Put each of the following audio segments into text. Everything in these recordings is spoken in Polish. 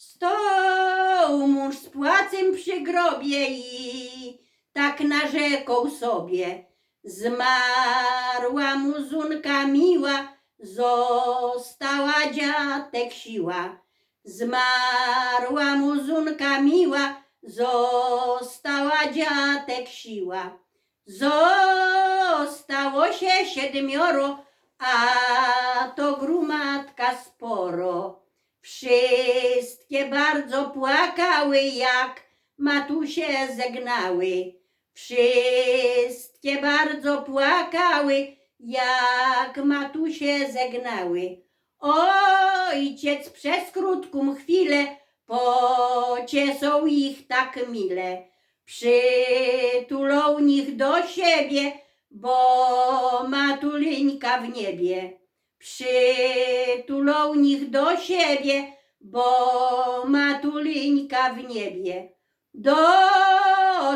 Sto mąż z płacem przy grobie i tak narzekał sobie. Zmarła muzunka miła, została dziatek siła. Zmarła muzunka miła, została dziatek siła. Zostało się siedmioro, a to grumatka sporo. Wszystkie bardzo płakały, jak matusie zegnały. Wszystkie bardzo płakały, jak matusie zegnały. Ojciec przez krótką chwilę pociesał ich tak mile. Przytulał nich do siebie, bo matuleńka w niebie. Przytulał nich do siebie, bo matuleńka w niebie. Do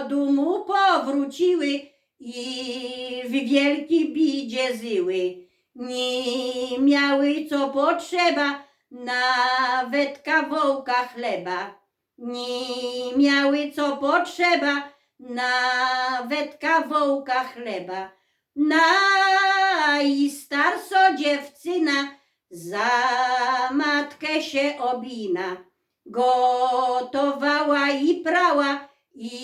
domu powróciły i w wielki bidzie zyły. Nie miały co potrzeba, nawet kawałka chleba. Nie miały co potrzeba, nawet kawałka chleba. Najstarso dziewczyna za matkę się obina. Gotowała i prała i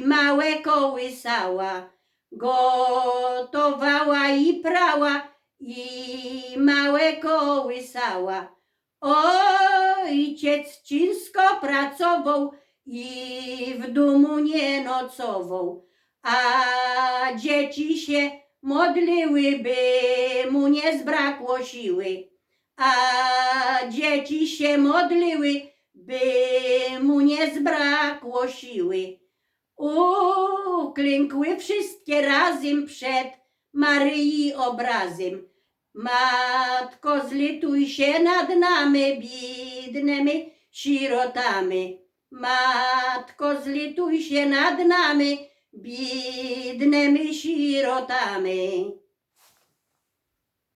małe kołysała. Gotowała i prała i małe kołysała. Ojciec ciężko pracował i w domu nie nocował, a dzieci się modliły, by mu nie zbrakło siły. A dzieci się modliły, by mu nie zbrakło siły. Uklękły wszystkie razem przed Maryi obrazem. Matko, zlituj się nad nami, biednymi sirotami. Matko, zlituj się nad nami, biednymi sirotami.